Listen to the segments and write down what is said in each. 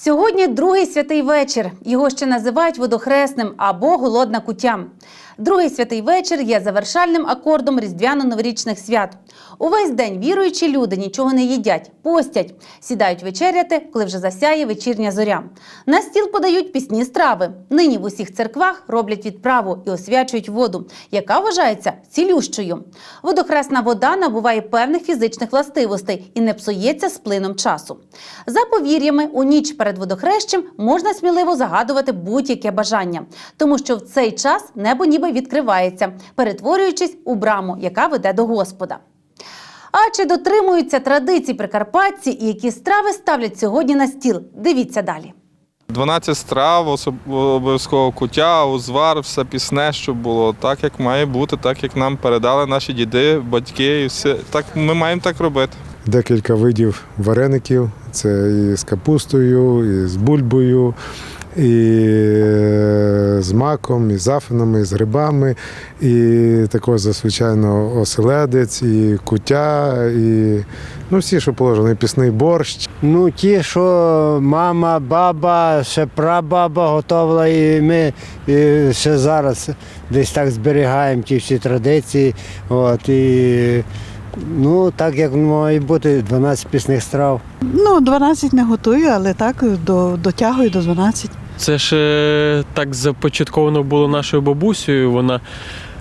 Сьогодні другий святий вечір. Його ще називають водохресним або голодна кутя. Другий святий вечір є завершальним акордом різдвяно-новорічних свят. Увесь день віруючі люди нічого не їдять, постять, сідають вечеряти, коли вже засяє вечірня зоря. На стіл подають пісні страви. Нині в усіх церквах роблять відправу і освячують воду, яка вважається цілющою. Водохресна вода набуває певних фізичних властивостей і не псується з плином часу. За повір'ями, у ніч перед водохрещем можна сміливо загадувати будь-яке бажання, тому що в цей час небо ніби відкривається, перетворюючись у браму, яка веде до Господа. А чи дотримуються традицій прикарпатці і які страви ставлять сьогодні на стіл? Дивіться далі. 12 страв, обов'язково куття, узвар, все пісне, щоб було так, як має бути, так як нам передали наші діди, батьки. І все. Так ми маємо так робити. декілька видів вареників. Це і з капустою, і з бульбою, і з маком, і з афинами, і з грибами, і також, звичайно, оселедець, і куття, і ну, всі, що положено, і пісний борщ. Ну, ті, що мама, баба, ще прабаба готувала, і ми і ще зараз десь так зберігаємо ті всі традиції. От, і, ну, так як має бути 12 пісних страв. Ну, 12 не готую, але так до, дотягую до 12. Це ж е, так започатковано було нашою бабусею. Вона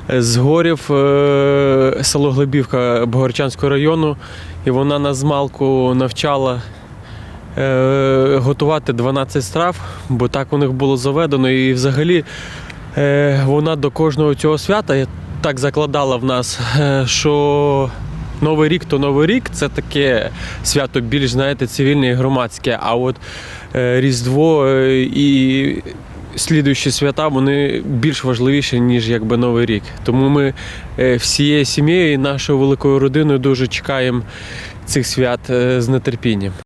з горів е, село Глибівка Богорчанського району, і вона нас з малку навчала е, готувати 12 страв, бо так у них було заведено. І взагалі е, вона до кожного цього свята так закладала в нас, е, що Новий рік то Новий рік це таке свято більш, знаєте, цивільне і громадське. А от е, Різдво е, і слідуючі свята вони більш важливіші, ніж якби Новий рік. Тому ми е, всією сім'єю і нашою великою родиною дуже чекаємо цих свят з нетерпінням.